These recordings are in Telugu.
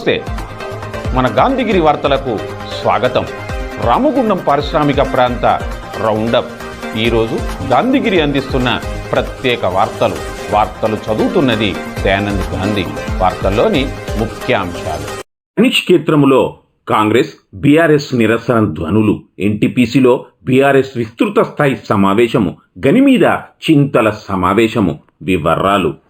నమస్తే. మన గాంధీగిరి వార్తలకు స్వాగతం. రామగుండం పారిశ్రామిక ప్రాంత రౌండప్. ఈరోజు గాంధీగిరి అందిస్తున్న ప్రత్యేక వార్తలు. వార్తలు చదువుతున్నది దయానంద్ గాంధీ. వార్తల్లోని ముఖ్యాంశాలు. గణేష్ క్షేత్రములో కాంగ్రెస్ బీఆర్ఎస్ నిరసన ధ్వనులు. ఎన్టీపీసీలో బీఆర్ఎస్ విస్తృత స్థాయి సమావేశము. గని మీద చింతల సమావేశము. వివరాలు.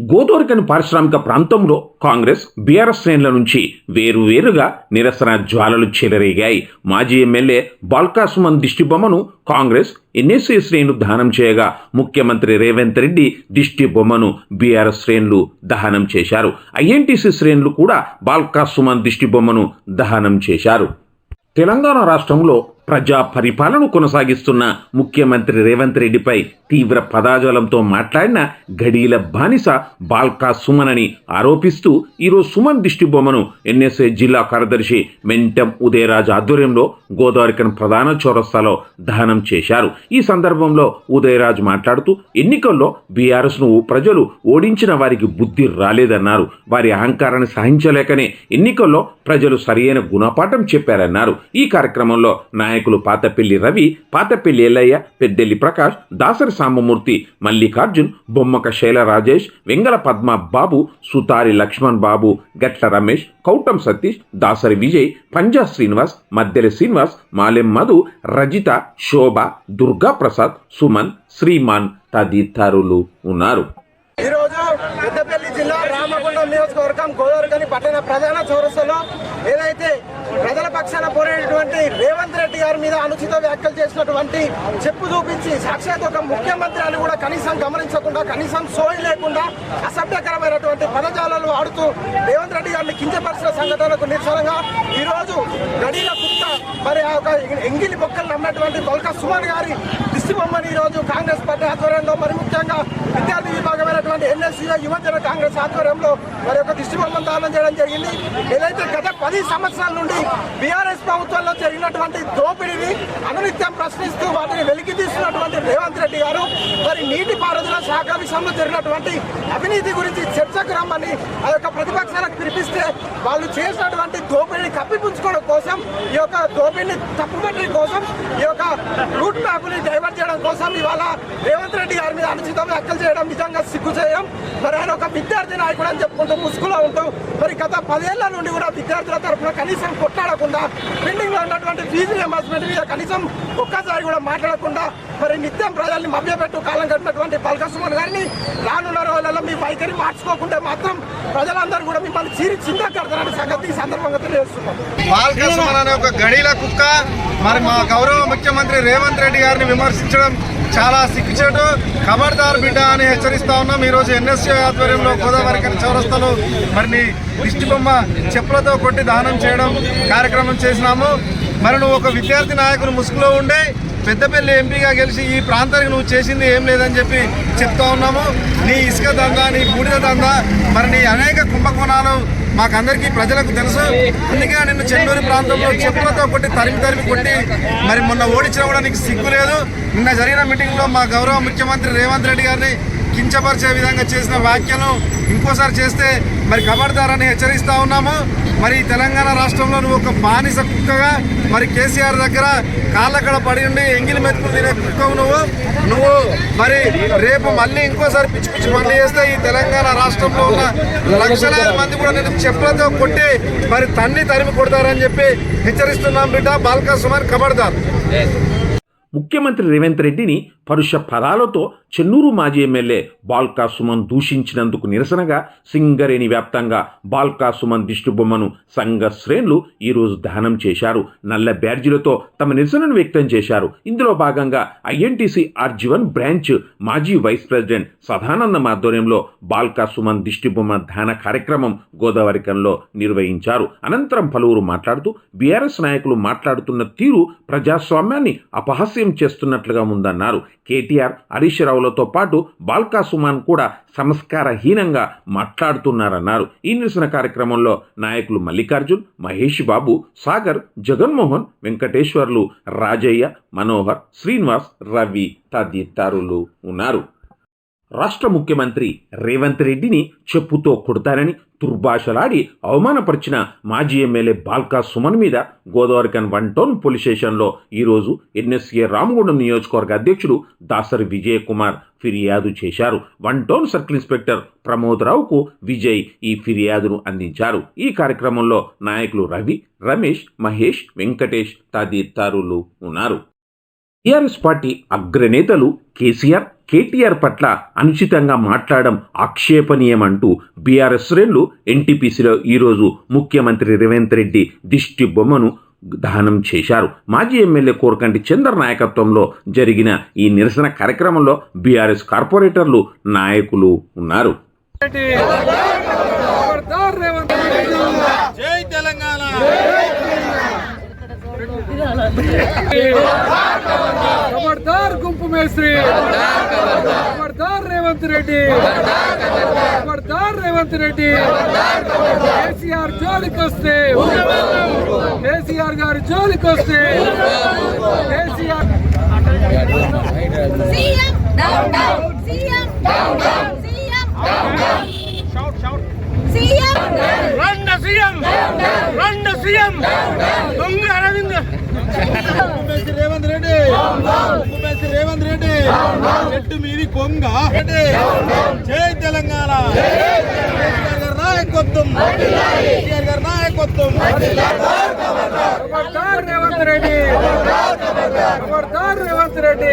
Godavarikhani పారిశ్రామిక ప్రాంతంలో కాంగ్రెస్ బీఆర్ఎస్ శ్రేణుల నుంచి వేరువేరుగా నిరసన జ్వాలలు చెలరేగాయి. మాజీ ఎమ్మెల్యే బాల్కాసుమన్ దిష్టిబొమ్మను కాంగ్రెస్ ఎన్ఎస్ఏ శ్రేణులు దహనం చేయగా ముఖ్యమంత్రి రేవంత్ రెడ్డి దిష్టి బొమ్మను బీఆర్ఎస్ శ్రేణులు దహనం చేశారు. ఐఎన్టీసీ శ్రేణులు కూడా బాల్కాసుమన్ దిష్టి బొమ్మను దహనం చేశారు. తెలంగాణ రాష్ట్రంలో ప్రజా పరిపాలన కొనసాగిస్తున్న ముఖ్యమంత్రి రేవంత్ రెడ్డిపై తీవ్ర పదాజలంతో మాట్లాడిన గడీల బానిస బాల్కా సుమన్ అని ఆరోపిస్తూ ఈరోజు సుమన్ దిష్టిబొమ్మను ఎన్ఎస్ఏ జిల్లా కార్యదర్శి మెంటం ఉదయరాజ్ ఆధ్వర్యంలో గోదావరికన్ ప్రధాన చౌరస్తాలో దహనం చేశారు. ఈ సందర్భంలో ఉదయరాజ్ మాట్లాడుతూ ఎన్నికల్లో బీఆర్ఎస్ను ప్రజలు ఓడించిన వారికి బుద్ధి రాలేదన్నారు. వారి అహంకారాన్ని సహించలేకనే ఎన్నికల్లో ప్రజలు సరియైన గుణపాఠం చెప్పారన్నారు. ఈ కార్యక్రమంలో నాయకులు పాతపల్లి రవి పాతపల్లి ఎల్లయ్య పెద్దెల్లి ప్రకాష్ దాసరి సాంబమూర్తి మల్లికార్జున్ బొమ్మక శైల రాజేష్ వెంగల పద్మ బాబు సుతారి లక్ష్మణ్ బాబు గట్ల రమేష్ కౌటం సతీష్ దాసరి విజయ్ పంజా శ్రీనివాస్ మద్దెల శ్రీనివాస్ మాలెం మధు రజిత శోభ దుర్గా ప్రసాద్ సుమన్ శ్రీమాన్ తదితరులు ఉన్నారు. ఈరోజు పెద్దపల్లి జిల్లా రామగుండం నియోజకవర్గం గోదావరికని పట్టణ ప్రధాన చౌరస్తలో ఏదైతే పక్షాన పోరేటటువంటి రేవంత్ రెడ్డి గారి మీద అనుచిత వ్యాఖ్యలు చేసినటువంటి చెప్పు చూపించి సాక్షాత్ ఒక ముఖ్యమంత్రి అని కూడా కనీసం గమనించకుండా కనీసం సోయి లేకుండా అసభ్యకరమైనటువంటి పదజాలాలు ఆడుతూ రేవంత్ రెడ్డి గారిని కించపరిచిన సంఘటనకు నిరసనగా ఈరోజు గడిల కుక్క మరి ఆ ఒక ఎంగిలి బొక్కలు నమ్మినటువంటి కొల్క సుమన్ గారి దిష్టిబొమ్మని ఈరోజు కాంగ్రెస్ పార్టీ ఆధ్వర్యంలో మరి ముఖ్యంగా విద్యార్థి విభాగమైనటువంటి ఎన్ఎస్సీలో యువజన కాంగ్రెస్ ఆధ్వర్యంలో మరి యొక్క దిష్టిబొమ్మను దానం చేయడం జరిగింది. ఏదైతే గత పది సంవత్సరాల నుండి బీఆర్ఎస్ ప్రభుత్వంలో జరిగినటువంటి దోపిడిని అనునిత్యం ప్రశ్నిస్తూ వాటిని వెలికి తీస్తున్నటువంటి రేవంత్ రెడ్డి గారు. మరి నీటి పారుదల శాఖ విషయంలో జరిగినటువంటి అవినీతి గురించి చర్చకు రమ్మని ఆ యొక్క ప్రతిపక్షాలకు పిలిపిస్తే వాళ్ళు చేసినటువంటి దోపిడీని కప్పిపుంచుకోవడం కోసం ఈ యొక్క దోపిడీని తప్పుపట్టడం కోసం ఈ యొక్క రూట్ మ్యాప్ని డైవర్ట్ చేయడం కోసం ఇవాళ రేవంత్ రెడ్డి గారి మీద అనుచితం వ్యాఖ్యలు చేయడం నిజంగా సిగ్గు చేయడం మరి ఆయన ఒక విద్యార్థి నాయకుడు అని చెప్పుకుంటూ ముసుగులో ఉంటూ మరి గత పదేళ్ళ నుండి కూడా విద్యార్థుల తరఫున కనీసం కొట్లాడకుండా బిల్డింగ్లో ఉన్నటువంటి ఫీజు రియంబర్స్మెంట్ మీద కనీసం ఒక్కసారి కూడా మాట్లాడకుండా మరి నిత్యం ప్రజల్ని మభ్యపెట్టు కాలం గడిపినటువంటి బల్కసుమన్ గారిని రానున్న రోజులలో మీ వైఖరి మార్చుకోకుంటే మాత్రం ప్రజలందరూ కూడా మిమ్మల్ని చీరి చింత సంగతి ఈ సందర్భంగా తెలియజేస్తున్నాం. బాలకృష్ణ అనే ఒక గడిల కుక్క మరి మా గౌరవ ముఖ్యమంత్రి రేవంత్ రెడ్డి గారిని విమర్శించడం చాలా సిగ్గుచేటు ఖబర్దార్ బిడ్డ అని హెచ్చరిస్తా ఉన్నాం. ఈరోజు ఎన్ఎస్ఏ ఆధ్వర్యంలో గోదావరి చౌరస్తాలో మరి దిష్టి బొమ్మ చెప్పులతో కొట్టి దానం చేయడం కార్యక్రమం చేసినాము. మరి నువ్వు ఒక విద్యార్థి నాయకుడు ముసుగులో ఉండే పెద్దపల్లి ఎంపీగా గెలిచి ఈ ప్రాంతానికి నువ్వు చేసింది ఏం లేదని చెప్పి చెప్తా ఉన్నాము. నీ ఇసుక దందా నీ బూడిద దందా మరి నీ అనేక కుంభకోణాలు మాకందరికీ ప్రజలకు తెలుసు. అందుకే నిన్ను చెన్నూరు ప్రాంతంలో చెప్పులతో కొట్టి తరిమి తరిమి కొట్టి మరి మొన్న ఓడించిన కూడా నీకు సిగ్గు లేదు. నిన్న జరిగిన మీటింగ్లో మా గౌరవ ముఖ్యమంత్రి రేవంత్ రెడ్డి గారిని కించపరిచే విధంగా చేసిన వ్యాఖ్యను ఇంకోసారి చేస్తే మరి ఖబర్దారని హెచ్చరిస్తా ఉన్నాము. మరి తెలంగాణ రాష్ట్రంలో నువ్వు ఒక బానిస కుక్కగా మరి కేసీఆర్ దగ్గర కాళ్ళక్కడ పడి ఉండి ఎంగిలి మెతుకులు తినే కుక్కవు నువ్వు. నువ్వు మరి రేపు మళ్ళీ ఇంకోసారి పిచ్చి పిచ్చి పనులు చేస్తే ఈ తెలంగాణ రాష్ట్రంలో ఉన్న లక్షలాది మంది కూడా నేను చెప్పులతో కొట్టి మరి తన్ని తరిమి కొడతారని చెప్పి హెచ్చరిస్తున్నాం బిడ్డ బాల్కా సుమార్ ఖబర్దార్ ముఖ్యమంత్రి రేవంత్ రెడ్డిని పరుష పదాలతో చెన్నూరు మాజీ ఎమ్మెల్యే బాల్కా సుమన్ దూషించినందుకు నిరసనగా సింగరేణి వ్యాప్తంగా బాల్కా సుమన్ దిష్టిబొమ్మను సంఘ శ్రేణులు ఈరోజు దహనం చేశారు. నల్ల బ్యాడ్జీలతో తమ నిరసనను వ్యక్తం చేశారు. ఇందులో భాగంగా ఐఎన్టీసీ ఆర్జీవన్ బ్రాంచ్ మాజీ వైస్ ప్రెసిడెంట్ సదానందం ఆధ్వర్యంలో బాల్కా సుమన్ దిష్టిబొమ్మ దహన కార్యక్రమం గోదావరికంలో నిర్వహించారు. అనంతరం పలువురు మాట్లాడుతూ బీఆర్ఎస్ నాయకులు మాట్లాడుతున్న తీరు ప్రజాస్వామ్యాన్ని అపహాస్యం చేస్తున్నట్లుగా ఉందన్నారు. కేటీఆర్ హరీష్ రావులతో పాటు బాల్కా సుమాన్ కూడా సంస్కారహీనంగా మాట్లాడుతున్నారన్నారు. ఈ నిరసన కార్యక్రమంలో నాయకులు మల్లికార్జున్ మహేష్ బాబు సాగర్ జగన్మోహన్ వెంకటేశ్వర్లు రాజయ్య మనోహర్ శ్రీనివాస్ రవి తదితరులు ఉన్నారు. రాష్ట్ర ముఖ్యమంత్రి రేవంత్ రెడ్డిని చెప్పుతో కొడతారని దుర్భాషలాడి అవమానపరిచిన మాజీ ఎమ్మెల్యే బాల్కా సుమన్ మీద గోదావరికన్ వన్ టౌన్ పోలీస్ స్టేషన్లో ఈరోజు ఎన్ఎస్ఏ రామగుండం నియోజకవర్గ అధ్యక్షుడు దాసరి విజయ్ కుమార్ ఫిర్యాదు చేశారు. వన్ టౌన్ సర్కిల్ ఇన్స్పెక్టర్ ప్రమోదరావుకు విజయ్ ఈ ఫిర్యాదును అందించారు. ఈ కార్యక్రమంలో నాయకులు రవి రమేష్ మహేష్ వెంకటేష్ తదితరులు ఉన్నారు. టీఆర్ఎస్ పార్టీ అగ్రనేతలు కేసీఆర్ కేటీఆర్ పట్ల అనుచితంగా మాట్లాడడం ఆక్షేపణీయమంటూ బీఆర్ఎస్ శ్రేణులు ఎన్టీపీసీలో ఈరోజు ముఖ్యమంత్రి రేవంత్ రెడ్డి దిష్టి బొమ్మను దహనం చేశారు. మాజీ ఎమ్మెల్యే కోరకంటి చందర్ నాయకత్వంలో జరిగిన ఈ నిరసన కార్యక్రమంలో బీఆర్ఎస్ కార్పొరేటర్లు నాయకులు ఉన్నారు. మేస్త్రి. ఖబర్దార్ రేవంత్ రెడ్డి. ఖబర్దార్ రేవంత్ రెడ్డి. కేసీఆర్ జోలికి వస్తే. కేసీఆర్ గారి జోలికి వస్తే. KCR CM down down. CM down down. CM down down. Shout shout CM రండ CM. రండ సీఎం. దొంగ అరవింద్. ముఖ్యమంత్రి రేవంత్ రెడ్డి. ముఖ్యమంత్రి రేవంత్ రెడ్డి. చెట్టు మీది కొంగ. జై తెలంగాణ. కేసీఆర్ గారి నాయకత్వం. కేసీఆర్ గారి నాయకత్వం. రేవంత్ రెడ్డి. రేవంత్ రెడ్డి.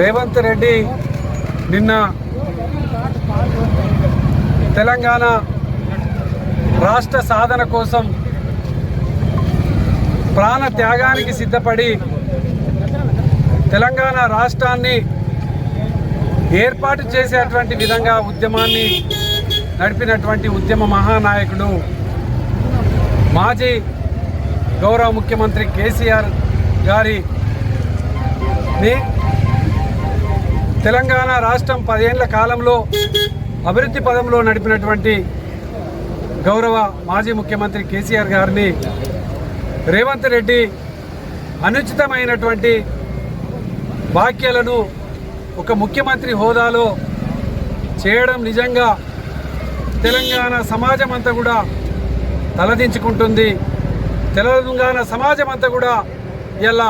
రేవంత్ రెడ్డి నిన్న తెలంగాణ రాష్ట్ర సాధన కోసం ప్రాణ త్యాగానికి సిద్ధపడి తెలంగాణ రాష్ట్రాన్ని ఏర్పాటు చేసేటువంటి విధంగా ఉద్యమాన్ని నడిపినటువంటి ఉద్యమ మహానాయకుడు మాజీ గౌరవ ముఖ్యమంత్రి కేసీఆర్ గారిని తెలంగాణ రాష్ట్రం పదేళ్ళ కాలంలో అభివృద్ధి పదంలో నడిపినటువంటి గౌరవ మాజీ ముఖ్యమంత్రి కేసీఆర్ గారిని రేవంత్ రెడ్డి అనుచితమైనటువంటి వ్యాఖ్యలను ఒక ముఖ్యమంత్రి హోదాలో చేయడం నిజంగా తెలంగాణ సమాజం అంతా కూడా తలదించుకుంటుంది. తెలంగాణ సమాజం అంతా కూడా ఇలా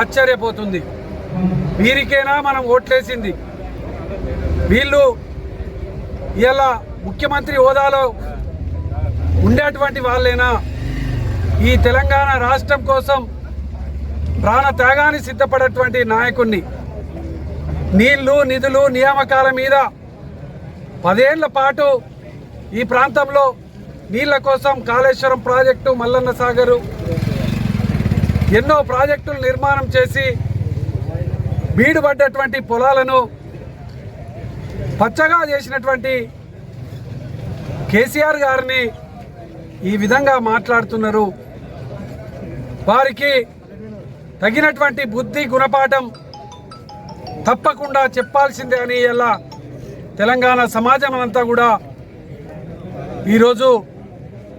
ఆశ్చర్యపోతుంది. వీరికైనా మనం ఓట్లేసింది? వీళ్ళు ఇలా ముఖ్యమంత్రి హోదాలో ఉండేటువంటి వాళ్ళైనా? ఈ తెలంగాణ రాష్ట్రం కోసం ప్రాణ త్యాగాన్ని సిద్ధపడేటువంటి నాయకుణ్ణి. నీళ్ళు నిధులు నియామకాల మీద పదేళ్ళ పాటు ఈ ప్రాంతంలో నీళ్ళ కోసం కాళేశ్వరం ప్రాజెక్టు మల్లన్న సాగరు ఎన్నో ప్రాజెక్టులు నిర్మాణం చేసి బీడుపడ్డటువంటి పొలాలను పచ్చగా చేసినటువంటి కేసీఆర్ గారిని ఈ విధంగా మాట్లాడుతున్నారు. వారికి తగినటువంటి బుద్ధి గుణపాఠం తప్పకుండా చెప్పాల్సిందే అని ఇలా తెలంగాణ సమాజం అంతా కూడా ఈరోజు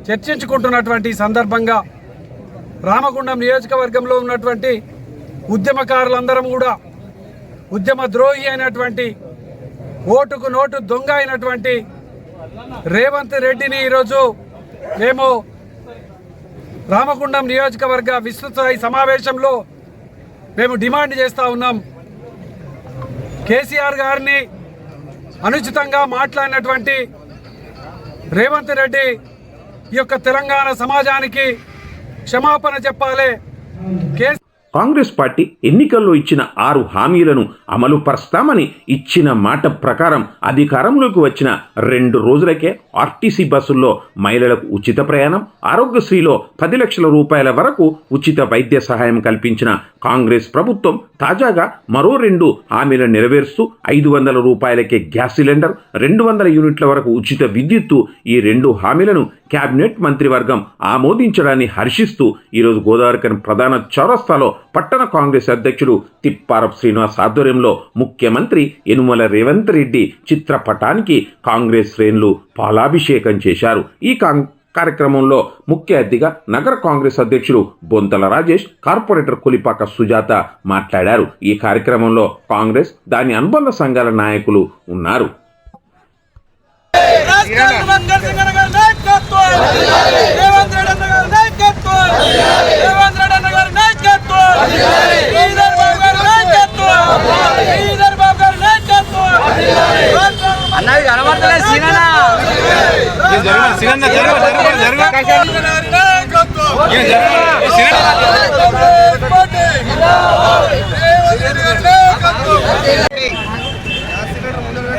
చర్చించుకుంటున్నటువంటి సందర్భంగా రామగుండం నియోజకవర్గంలో ఉన్నటువంటి ఉద్యమకారులందరం కూడా ఉద్యమ ద్రోహి అయినటువంటి ఓటుకు నోటు దొంగ అయినటువంటి రేవంత్ రెడ్డిని ఈరోజు మేము రామగుండం నియోజకవర్గ విస్తృతస్థాయి సమావేశంలో మేము డిమాండ్ చేస్తూ ఉన్నాం. కేసీఆర్ గారిని అనుచితంగా మాట్లాడినటువంటి రేవంత్ రెడ్డి ఈ యొక్క తెలంగాణ సమాజానికి క్షమాపణ చెప్పాలి. కేసీ కాంగ్రెస్ పార్టీ ఎన్నికల్లో ఇచ్చిన ఆరు హామీలను అమలు పరుస్తామని ఇచ్చిన మాట ప్రకారం అధికారంలోకి వచ్చిన రెండు రోజులకే ఆర్టీసీ బస్సుల్లో మహిళలకు ఉచిత ప్రయాణం ఆరోగ్యశ్రీలో పది లక్షల రూపాయల వరకు ఉచిత వైద్య సహాయం కల్పించిన కాంగ్రెస్ ప్రభుత్వం తాజాగా మరో రెండు హామీలను నెరవేరుస్తూ ఐదు వందల రూపాయలకే గ్యాస్ సిలిండర్ రెండు వందల యూనిట్ల వరకు ఉచిత విద్యుత్తు ఈ రెండు హామీలను కేబినెట్ మంత్రివర్గం ఆమోదించడాన్ని హర్షిస్తూ ఈరోజు గోదావరికని ప్రధాన చౌరస్తాలో పట్టణ కాంగ్రెస్ అధ్యక్షుడు తిప్పారపు శ్రీనివాస్ ఆధ్వర్యంలో ముఖ్యమంత్రి యనుమల రేవంత్ రెడ్డి చిత్రపటానికి కాంగ్రెస్ శ్రేణులు పాలాభిషేకం చేశారు. ఈ కాం కార్యక్రమంలో ముఖ్య అతిథిగా నగర కాంగ్రెస్ అధ్యక్షుడు బొంతల రాజేష్ కార్పొరేటర్ కొలిపాక సుజాత మాట్లాడారు. ఈ కార్యక్రమంలో కాంగ్రెస్ దాని అనుబంధ సంఘాల నాయకులు ఉన్నారు రేవంత్ రెడ్డి అన్న గారి నాయకత్వం రేవంత్ రెడ్డి అన్న గారి నాయకత్వం శ్రీధర్ బాబు గారి నాయకత్వం శ్రీధర్ బాబు గారి నాయకత్వం అన్నది కనబడతలే సీనన్న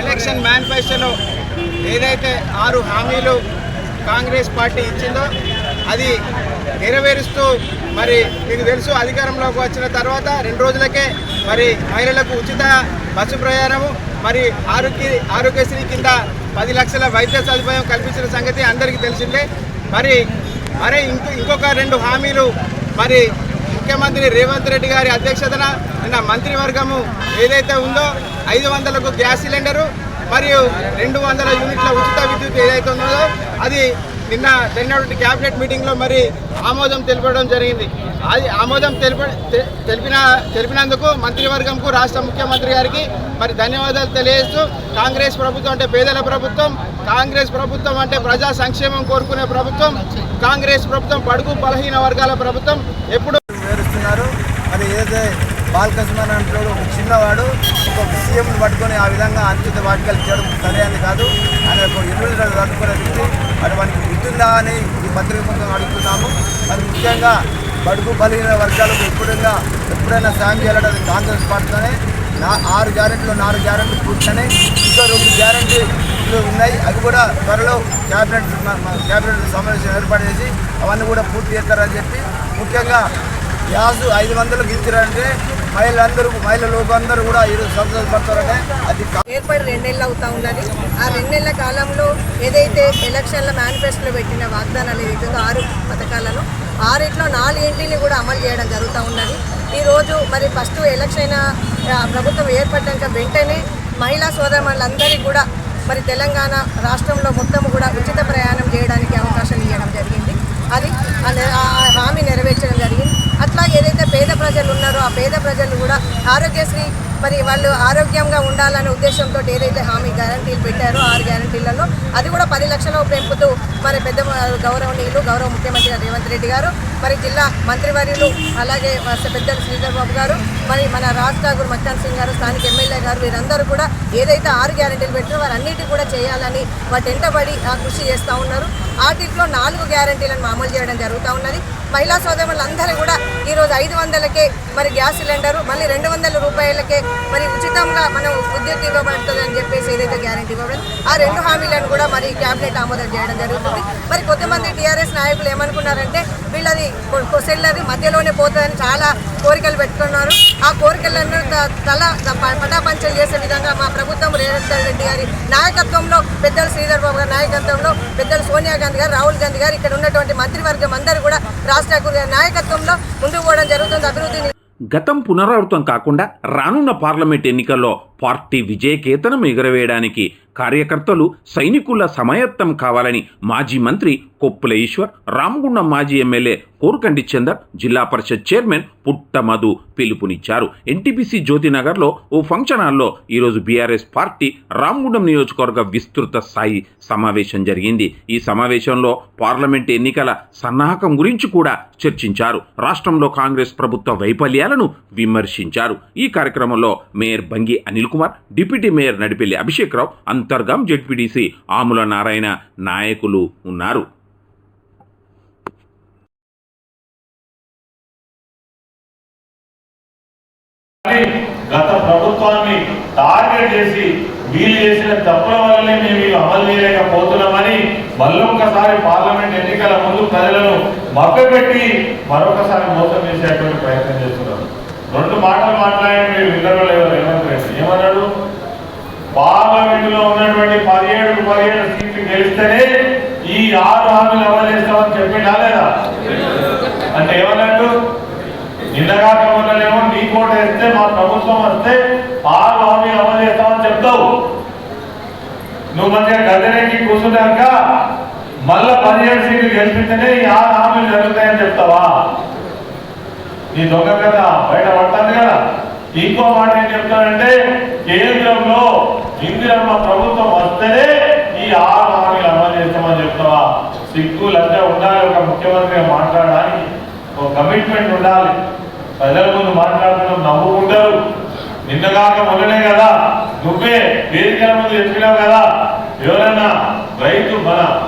ఎలక్షన్ మేనిఫెస్టోలో ఏదైతే ఆరు హామీలు కాంగ్రెస్ పార్టీ ఇచ్చిందో అది నెరవేరుస్తూ మరి మీకు తెలుసు అధికారంలోకి వచ్చిన తర్వాత రెండు రోజులకే మరి మహిళలకు ఉచిత బస్సు ప్రయాణము మరి ఆరోగ్య ఆరోగ్యశ్రీ కింద పది లక్షల వైద్య సదుపాయం కల్పించిన సంగతి అందరికీ తెలిసిందే. మరి మరి ఇంకో ఇంకొక రెండు హామీలు. మరి ముఖ్యమంత్రి రేవంత్ రెడ్డి గారి అధ్యక్షతన నిన్న మంత్రివర్గము ఏదైతే ఉందో ఐదు వందలకు గ్యాస్ సిలిండరు మరియు రెండు వందల యూనిట్ల ఉచిత విద్యుత్ ఏదైతే ఉందో అది నిన్న జరిగినటువంటి క్యాబినెట్ మీటింగ్లో మరి ఆమోదం తెలిపడం జరిగింది. అది ఆమోదం తెలిప తెలిపిన తెలిపినందుకు మంత్రివర్గంకు రాష్ట్ర ముఖ్యమంత్రి గారికి మరి ధన్యవాదాలు తెలియజేస్తూ కాంగ్రెస్ ప్రభుత్వం అంటే పేదల ప్రభుత్వం కాంగ్రెస్ ప్రభుత్వం అంటే ప్రజా సంక్షేమం కోరుకునే ప్రభుత్వం కాంగ్రెస్ ప్రభుత్వం పడుగు బలహీన వర్గాల ప్రభుత్వం ఎప్పుడు వివరిస్తున్నారు. మరి ఏదైతే బాలకృష్ణ అంటాడు ఒక చిన్నవాడు ఒక సీఎంను పట్టుకొని ఆ విధంగా అంత్యుత వాటికలు చేయడం అని కాదు. ఆయన ఒక ఎనిమిది రోజులు వ్యక్తి. మరి వానికి గుర్తుందా అని ఈ పత్రిక అడుగుతున్నాము. మరి ముఖ్యంగా బడుగు బలిన వర్గాలకు ఎప్పుడైనా ఎప్పుడైనా సాయం చేయాలంటే కాంగ్రెస్ పార్టీతోనే నా ఆరు గ్యారెంట్లు నాలుగు గ్యారెంట్లు పూర్తయినాయి. ఇంకా రెండు గ్యారెంటీలు ఉన్నాయి. అవి కూడా త్వరలో క్యాబినెట్ క్యాబినెట్ సమావేశం ఏర్పాటు చేసి అవన్నీ కూడా పూర్తి చేస్తారని చెప్పి ముఖ్యంగా గ్యాస్ ఐదు వందలు ఇచ్చారంటే మహిళలందరూ మహిళ అందరూ కూడా ఈరోజు సంతోషపడతారంటే అది కా- ఏర్పడి రెండేళ్ళు అవుతా ఉన్నది. ఆ రెండేళ్ళ కాలంలో ఏదైతే ఎలక్షన్ల మేనిఫెస్టోలో పెట్టిన వాగ్దానాలు ఏదైతే ఆరు పథకాలను ఆరిట్లో నాలుగింటిని కూడా అమలు చేయడం జరుగుతూ ఉన్నది. ఈరోజు మరి ఫస్ట్ ఎలక్షన్ అయిన ప్రభుత్వం ఏర్పడ్డాక వెంటనే మహిళా సోదరులందరికీ కూడా మరి తెలంగాణ రాష్ట్రంలో మొత్తం కూడా ఉచిత ప్రయాణం చేయడానికి అవకాశం ఇవ్వడం జరిగింది. అది ఆ హామీ నెరవేర్చడం జరిగింది. అట్లా ఏదైతే పేద ప్రజలు ఉన్నారో ఆ పేద ప్రజలు కూడా ఆరోగ్యశ్రీ మరి వాళ్ళు ఆరోగ్యంగా ఉండాలనే ఉద్దేశంతో ఏదైతే హామీ గ్యారంటీలు పెట్టారో ఆరు గ్యారంటీలలో అది కూడా పది లక్షల పెంపుతూ మరి పెద్ద గౌరవనీయులు గౌరవ ముఖ్యమంత్రి రేవంత్ రెడ్డి గారు మరి జిల్లా మంత్రివర్యులు అలాగే పెద్దలు శ్రీధర్ బాబు గారు మరి మన రాజ్ ఠాగూర్ మచ్చాన్ సింగ్ గారు స్థానిక ఎమ్మెల్యే గారు వీరందరూ కూడా ఏదైతే ఆరు గ్యారంటీలు పెట్టారో వారన్నిటి కూడా చేయాలని వాటి ఎంటబడి ఆ కృషి చేస్తూ ఉన్నారు. వాటిలో నాలుగు గ్యారంటీలను అమలు చేయడం జరుగుతూ ఉన్నది. మహిళా సోదరులందరూ కూడా ఈరోజు ఐదు వందలకే మరి గ్యాస్ సిలిండరు మళ్ళీ రెండు వందల రూపాయలకే మరి ఉచితంగా మనం విద్యుత్ ఇవ్వబడుతుంది అని చెప్పేసి ఏదైతే గ్యారంటీ ఇవ్వబడింది ఆ రెండు హామీలను కూడా మరి క్యాబినెట్ ఆమోదం చేయడం జరుగుతుంది. మరి కొంతమంది టీఆర్ఎస్ నాయకులు ఏమనుకున్నారంటే వీళ్ళది కొసెళ్ళది మధ్యలోనే పోతుందని చాలా కోరికలు పెట్టుకున్నారు. ఆ కోరికలను తల పటాపంచలు చేసే విధంగా మా ప్రభుత్వం రేవంత్ రెడ్డి గారి నాయకత్వంలో పెద్దలు శ్రీధర్ బాబు గారి నాయకత్వంలో పెద్దలు సోనియా గాంధీ గారు రాహుల్ గాంధీ గారు ఇక్కడ ఉన్నటువంటి మంత్రివర్గం అందరూ కూడా రాష్ట్ర గారి నాయకత్వంలో ముందుకు పోవడం జరుగుతుంది. అభివృద్ధిని గతం పునరావృతం కాకుండా రానున్న పార్లమెంట్ ఎన్నికల్లో పార్టీ విజయకేతనం ఎగురవేయడానికి కార్యకర్తలు సైనికుల సమాయత్తం కావాలని మాజీ మంత్రి కొప్పుల ఈశ్వర్ రామగుండం మాజీ ఎమ్మెల్యే కోరుకండి చందర్ జిల్లా పరిషత్ చైర్మన్ పుట్ట మధు పిలుపునిచ్చారు. ఎన్టీపీసీ జ్యోతినగర్లో ఓ ఫంక్షన్ హాల్లో ఈరోజు బీఆర్ఎస్ పార్టీ రామగుండం నియోజకవర్గ విస్తృత స్థాయి సమావేశం జరిగింది. ఈ సమావేశంలో పార్లమెంట్ ఎన్నికల సన్నాహకం గురించి కూడా చర్చించారు. రాష్ట్రంలో కాంగ్రెస్ ప్రభుత్వ వైఫల్యాలను విమర్శించారు. ఈ కార్యక్రమంలో mayor Bangi Anil Kumar deputy mayor Nadipelli Abhishek Rao Antargam ZPTC Amula Narayana నాయకులు ఉన్నారు. గత ప్రభుత్వాన్ని టార్గెట్ చేసి వీళ్ళు చేసిన తప్పుల వల్లనే మేము ఇవి అమలు చేయలేకపోతున్నామని మళ్ళొక్కసారి పార్లమెంట్ ఎన్నికల ముందు ప్రజలను మభ్యపెట్టి మరొకసారి మోసం చేసేటువంటి ప్రయత్నం చేస్తున్నారు రెండు మాటలు మాట్లాడి మీరు విన్నరో లేదో రేవంత్ రెడ్డి ఏమన్నాడు? పార్లమెంట్లో ఉన్నటువంటి పదిహేడు పదిహేడు సీట్లు గెలిస్తేనే ఈ ఆరు హామీలు అమలు చేస్తామని చెప్పిండా లేదా అంటే ఏమన్నట్టు? నిన్నగాక మొన్ననేమో నీ కోట వేస్తే మా ప్రభుత్వం వస్తే ఆరు హామీలు అమలు చేస్తామని చెప్తావు. నువ్వు మంచిగా గద్దెనెక్కి కూర్చున్నాక మళ్ళా పదిహేడు సీట్లు గెలిపిస్తేనే ఈ ఆరు హామీలు జరుగుతాయని చెప్తావా? నీ దొంగ కథ బయట పడుతుంది కదా. ఇంకో మాట ఏం చెప్తానంటే కేంద్రంలో ఇందిరమ్మ ప్రభుత్వం వస్తేనే ఈ ఆరు హామీలు అమలు చేస్తామని చెప్తావా? సిగ్గు ఉండాలి ఒక ముఖ్యమంత్రిగా మాట్లాడడానికి. ఒక కమిట్మెంట్ ఉండాలి. ప్రజల ముందు మాట్లాడుతున్నాం నవ్వుకుంటారు. నిన్నగాక మొన్ననే కదా నువ్వే వేదికల ముందు చెప్పినావు కదా ఎవరన్నా రైతు మన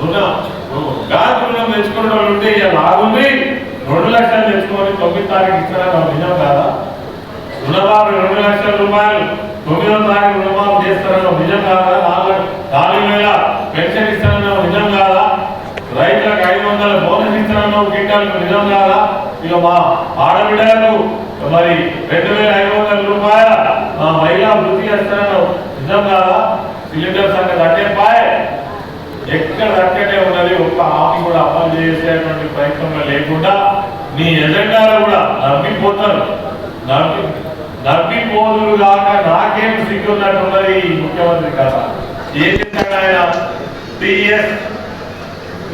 రుణం గాలి రుణం తెచ్చుకున్న వాళ్ళు ఉంటే ఇక లాగుంది రెండు లక్షలు తెచ్చుకొని తొమ్మిది తారీఖు ఇస్తారని నిజం కాదా. రుణమాఫీ రెండు లక్షల రూపాయలు. తొమ్మిదో తారీఖు రుణమాఫీ చేస్తారని నిజం కాదా? నాలుగు వేల పెన్షన్ ఇస్తారన్న నిజం కాదా? రైతులకు ఐదు వందల బోనస్ ఇస్తారన్న గిట్టాలకు నిజం కాదా? ఇక మా ఆడబిడ్డలకు మరి రెండు వేల ఐదు వందల రూపాయల మా మహిళా వృత్తి చేస్తారన్న నిజం కాదా? సిలిండర్ సంగతి అంటే పాయ్ ఎక్కడ అక్కడే ఉన్నది? ఒక్క హామీ కూడా అమలు చేసేటువంటి ప్రయత్నంలో లేకుండా నీ ఎజెండాలు కూడా నమ్మిపోతారు. నమ్మి నమ్మిపోదురు కాక నాకేం సిగ్గున్నట్టున్నది ముఖ్యమంత్రి కదా ఏం చేశాడు ఆయన టీఎస్.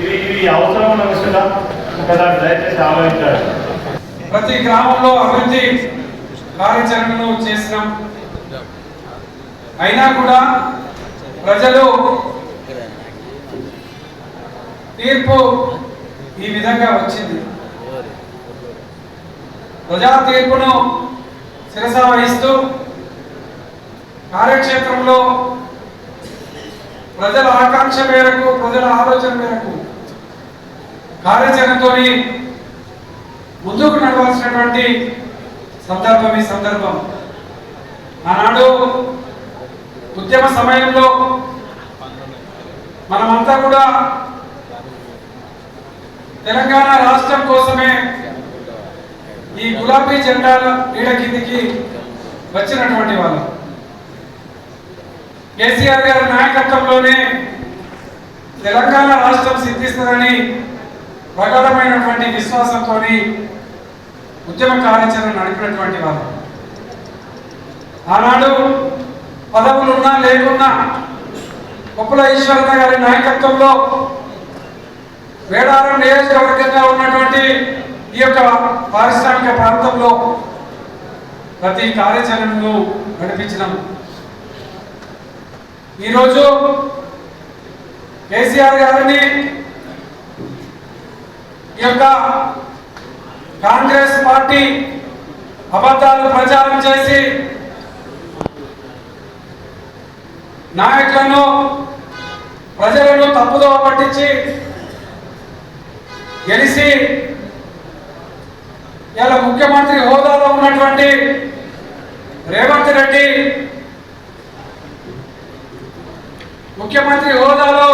ఇది ఇది అవసరం ఉన్న విషయం ఒకసారి దయచేసి ఆలోచించాడు ప్రతి గ్రామంలో అభివృద్ధి కార్యాచరణను చేసినాం. అయినా కూడా ప్రజలు తీర్పు ఈ విధంగా వచ్చింది. ప్రజా తీర్పును శిరస వహిస్తూ కార్యక్షేత్రంలో ప్రజల ఆకాంక్ష మేరకు ప్రజల ఆలోచన మేరకు కార్యాచరణతో ముందుకు నడవాల్సినటువంటి సందర్భం ఈ సందర్భం. ఆనాడు ఉద్యమ సమయంలో మనమంతా కూడా తెలంగాణ రాష్ట్రం కోసమే ఈ గులాబీ జెండాల నీడ కిందికి వచ్చినటువంటి వాళ్ళు. కేసీఆర్ గారి నాయకత్వంలోనే తెలంగాణ రాష్ట్రం సిద్ధిస్తుందని ప్రగాఢమైనటువంటి విశ్వాసంతో ఉద్యమ కార్యాచరణ నడిపినటువంటి వాళ్ళు. ఆనాడు పదవులున్నా లేకున్నా కొప్పుల ఈశ్వరత గారి నాయకత్వంలో వేడారం నియోజకవర్గంగా ఉన్నటువంటి ఈ యొక్క పారిశ్రామిక ప్రాంతంలో ప్రతి కార్యాచరణను నడిపించినాము ఈరోజు కేసీఆర్ గారిని ఈ యొక్క కాంగ్రెస్ పార్టీ అబద్ధాలు ప్రచారం చేసి నాయకులను ప్రజలను తప్పుదో పట్టించి గెలిచి ఇలా ముఖ్యమంత్రి హోదాలో ఉన్నటువంటి రేవంత్ రెడ్డి ముఖ్యమంత్రి హోదాలో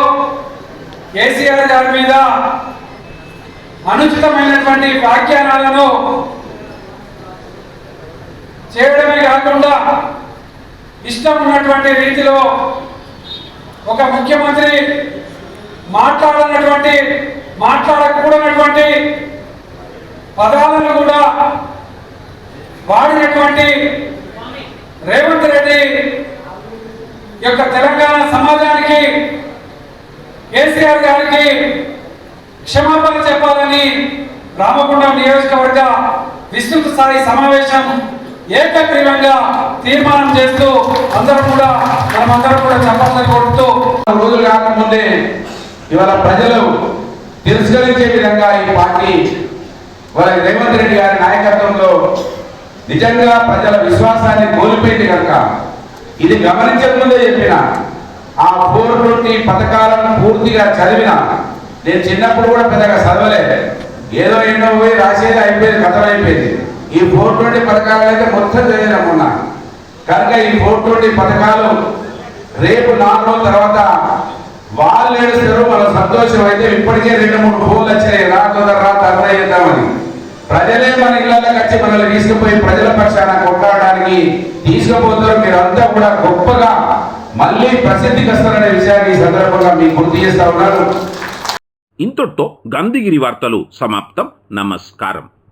కేసీఆర్ గారి మీద అనుచితమైనటువంటి వ్యాఖ్యానాలను చేయడమే కాకుండా ఇష్టం ఉన్నటువంటి రీతిలో ఒక ముఖ్యమంత్రి మాట్లాడనటువంటి మాట్లాడకూడనటువంటి పదాలను రెడ్డి రేవంత్ రెడ్డి యొక్క తెలంగాణ సమాజానికి కేసీఆర్ గారికి క్షమాపణ చెప్పాలని రామగుండం నియోజకవర్గ విస్తృత స్థాయి సమావేశం ఏకగ్రీవంగా తీర్మానం చేస్తూ అందరం కూడా మనమందరం కూడా చెప్పాలని కోరుతూ రోజులు కాకముందే ఇవాళ ప్రజలు తిరస్కరించే విధంగా ఈ పార్టీ వాళ్ళ రేవంత్ రెడ్డి గారి నాయకత్వంలో నిజంగా ప్రజల విశ్వాసాన్ని కోల్పోయింది కనుక ఇది గమనించక ముందే చెప్పిన. ఆ ఫోర్ ట్వంటీ పథకాలను పూర్తిగా చదివిన. నేను చిన్నప్పుడు కూడా పెద్దగా చదవలేదు ఏదో ఎన్నో పోయి రాసేది అయిపోయింది కథలు అయిపోయింది. ఈ ఫోర్ ట్వంటీ పథకాలు అయితే మొత్తం చేయలేమున్నా కనుక ఈ ఫోర్ ట్వంటీ పథకాలు రేపు నాలుగు రోజుల తర్వాత వాళ్ళు ఏడుస్తారు మన సంతోషం అయితే ఇప్పటికే రెండు మూడు ఫోన్లు వచ్చినాయి రా తొందర ధర్నా చేద్దామని. ప్రజలే మన ఇళ్ళలోకి వచ్చి మనల్ని తీసుకుపోయి ప్రజల పక్షాన కొట్లాడడానికి తీసుకుపోతారు మీరంతా కూడా గొప్పగా మళ్ళీ ప్రసిద్ధికి వస్తారనే విషయాన్ని ఈ సందర్భంగా మీకు గుర్తు చేస్తా ఉన్నారు ఇంతటితో గాంధీగిరి వార్తలు సమాప్తం. నమస్కారం.